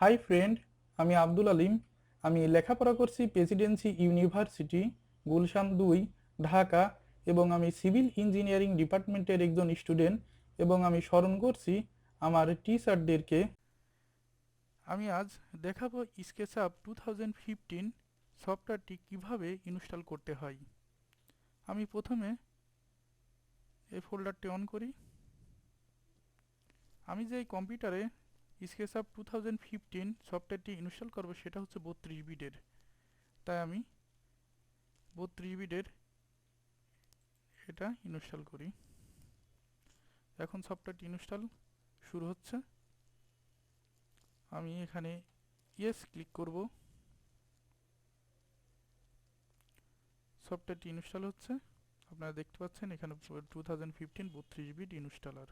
Hi friend আমি আব্দুল আলিম। আমি লেখাপড়া করছি প্রেসিডেন্সি ইউনিভার্সিটি, গুলশান দুই, ঢাকা এবং আমি সিভিল ইঞ্জিনিয়ারিং ডিপার্টমেন্টের একজন স্টুডেন্ট এবং আমি স্মরণ করছি আমার টিচারদেরকে। আমি আজ দেখাবো স্কেচআপ টু থাউজেন্ড ফিফটিন সফটওয়্যারটি কীভাবে ইনস্টল করতে হয়। আমি প্রথমে এই ফোল্ডারটি অন করি। আমি যে কম্পিউটারে স্কেচআপ টু থাউজেন্ড ফিফটিন সফটওয়্যারটি ইনস্টল করব সেটা হচ্ছে বত্রিশ বিটের। তাই আমি বত্রিশ বিটের এটা ইনস্টল করি। এখন সফটওয়্যারটি ইনস্টল শুরু হচ্ছে। আমি এখানে ইয়েস ক্লিক করব। সফটওয়্যারটি ইনস্টল হচ্ছে। আপনারা দেখতে পাচ্ছেন এখানে টু থাউজেন্ড ফিফটিন বত্রিশ বিট ইনস্টলার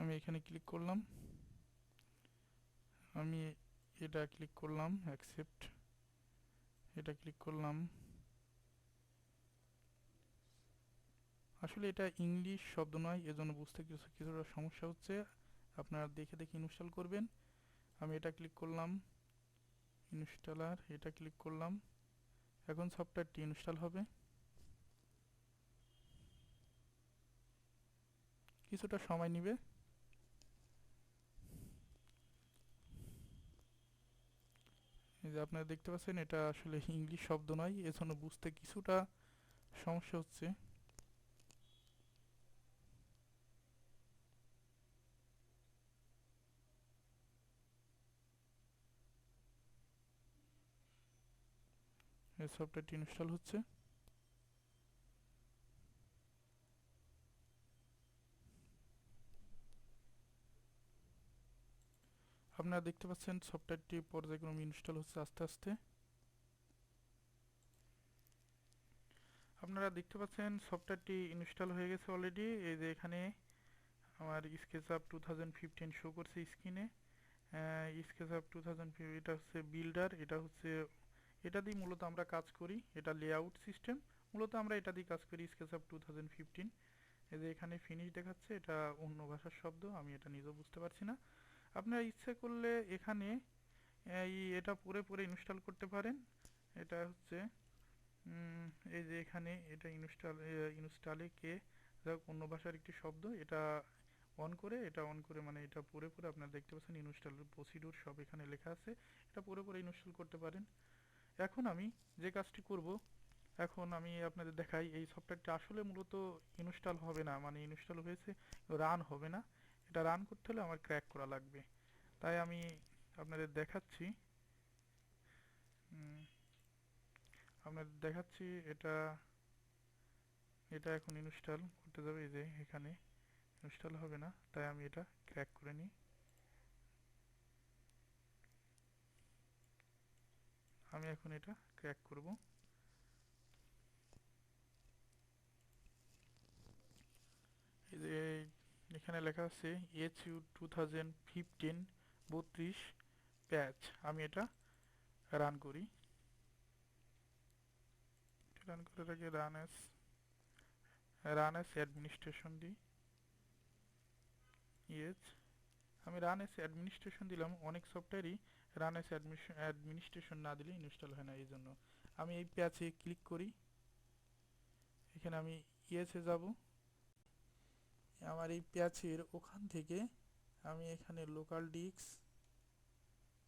আমি এখানে ক্লিক করলাম। আমি এটা ক্লিক করলাম অ্যাকসেপ্ট এটা ক্লিক করলাম। আসলে এটা ইংলিশ শব্দ নয়, এজন্য বুঝতে কিছু, কিছুটা সমস্যা হচ্ছে। আপনারা দেখে দেখে ইনস্টল করবেন। আমি এটা ক্লিক করলাম ইনস্টলার এটা ক্লিক করলাম। এখন সফটওয়্যারটি ইনস্টল হবে। কিছুটা সময় নেবে। যে আপনারা দেখতে পাচ্ছেন, এটা আসলে ইংলিশ শব্দ নয়, এজন্য বুঝতে কিছুটা সমস্যা হচ্ছে। এই সফটওয়্যারটি ইনস্টল হচ্ছে। আপনারা দেখতে পাচ্ছেন সফটওয়্যারটি পর্যায়ক্রমে ইনস্টল হচ্ছে আস্তে আস্তে। আপনারা দেখতে পাচ্ছেন সফটওয়্যারটি ইনস্টল হয়ে গেছে অলরেডি এই যে এখানে আমার SketchUp two thousand fifteen show করছে স্ক্রিনে স্কেচআপ টু থাউজেন্ড এটা হচ্ছে বিল্ডার এটা হচ্ছে, এটা দিয়ে মূলত আমরা কাজ করি, এটা লেআউট সিস্টেম মূলত আমরা এটা দিয়ে কাজ করি sketch up two thousand fifteen এই যে এখানে ফিনিশ দেখাচ্ছে, এটা অন্য ভাষার শব্দ, আমি এটা নিজেও বুঝতে পারছি না। আপনারা ইচ্ছে করলে এখানে, এই এটা পরে পরে ইনস্টল করতে পারেন। এটা হচ্ছে এই যে এখানে এটা ইনস্টল ইনস্টলে কে যাক, অন্য ভাষার একটি শব্দ, এটা অন করে, এটা অন করে মানে এটা পরে পরে আপনারা দেখতে পাচ্ছেন ইনস্টল প্রসিডিউর সব এখানে লেখা আছে। এটা পরে পরে ইনস্টল করতে পারেন। এখন আমি যে কাজটি করব, এখন আমি আপনাদের দেখাই, এই সফটওয়্যারটি আসলে মূলত ইনস্টল হবে না মানে ইনস্টল হয়েছে রান হবে না। এটা রান করতে হলে আমার ক্র্যাক করা লাগবে। তাই আমি আপনাদের দেখাচ্ছি। আপনাদের দেখাচ্ছি এটা এটা এখন ইনস্টল করতে যাবে, এই যে এখানে ইনস্টল হবে না, তাই আমি এটা ক্র্যাক করে নিই। আমি এখন এটা ক্র্যাক করব এই যে এখানে লেখা আছে H U two thousand fifteen বত্রিশ প্যাচ। আমি এটা রান করি। রান করার আগে run as run as administration দিই। ইয়েস আমি রান এস অ্যাডমিনিস্ট্রেশন দিলাম, অনেক সফটওয়্যারই রান এস অ্যাডমিনিস্ট্রেশন না দিলে ইনস্টল হয় না, এই জন্য। আমি এই প্যাচে ক্লিক করি। এখানে আমি ইয়েসে যাব। আমার এই প্যাচের ওখান থেকে আমি এখানে লোকাল ডিস্ক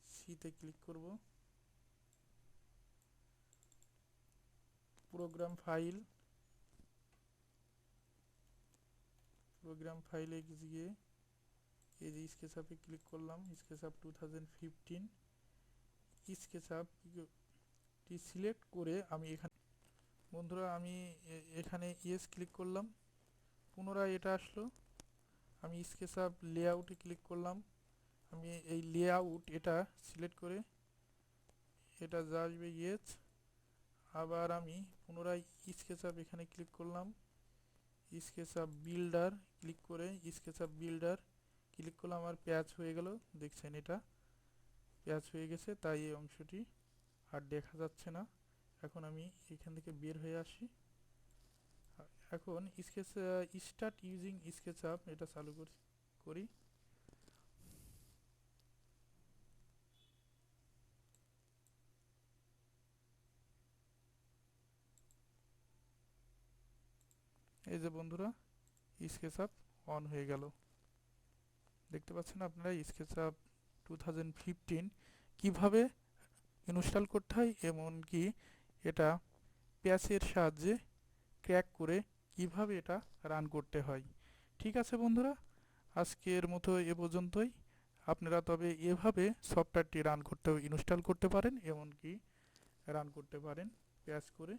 সিতে ক্লিক করব। প্রোগ্রাম ফাইল প্রোগ্রাম ফাইলে গিয়ে এই যে স্কেচআপে ক্লিক করলাম SketchUp two thousand fifteen select করে আমি এখানে, বন্ধুরা আমি এখানে ইয়েস ক্লিক করলাম। পুনরায় এটা আসলো। আমি স্কেচআপ লেআউটে ক্লিক করলাম। আমি এই লেআউট এটা সিলেক্ট করে এটা যা আসবে ইয়েস আবার আমি পুনরায় স্কেচআপ এখানে ক্লিক করলাম। স্কেচআপ বিল্ডার ক্লিক করে স্কেচআপ বিল্ডার ক্লিক করলাম আমার প্যাচ হয়ে গেল। দেখছেন এটা? প্যাচ হয়ে গেছে, তাই এই অংশটি আর দেখা যাচ্ছে না। এখন আমি এখান থেকে বের হয়ে আসি। এখন স্কেচ স্টার্ট ইউজিং স্কেচআপ এটা চালু কর- এই যে বন্ধুরা স্কেচআপ অন হয়ে গেল। দেখতে পাচ্ছেন আপনারা স্কেচআপ টু থাউজেন্ড ফিফটিন কীভাবে ইনস্টল করতে হয়, এমনকি এটা প্যাচের সাহায্যে ক্র্যাক করে কীভাবে এটা রান করতে হয়। ঠিক আছে বন্ধুরা, আজকের মতো এ পর্যন্তই। আপনারা তবে এভাবে সফটওয়্যারটি রান করতে ইনস্টল করতে পারেন, এমনকি রান করতে পারেন প্যাচ করে।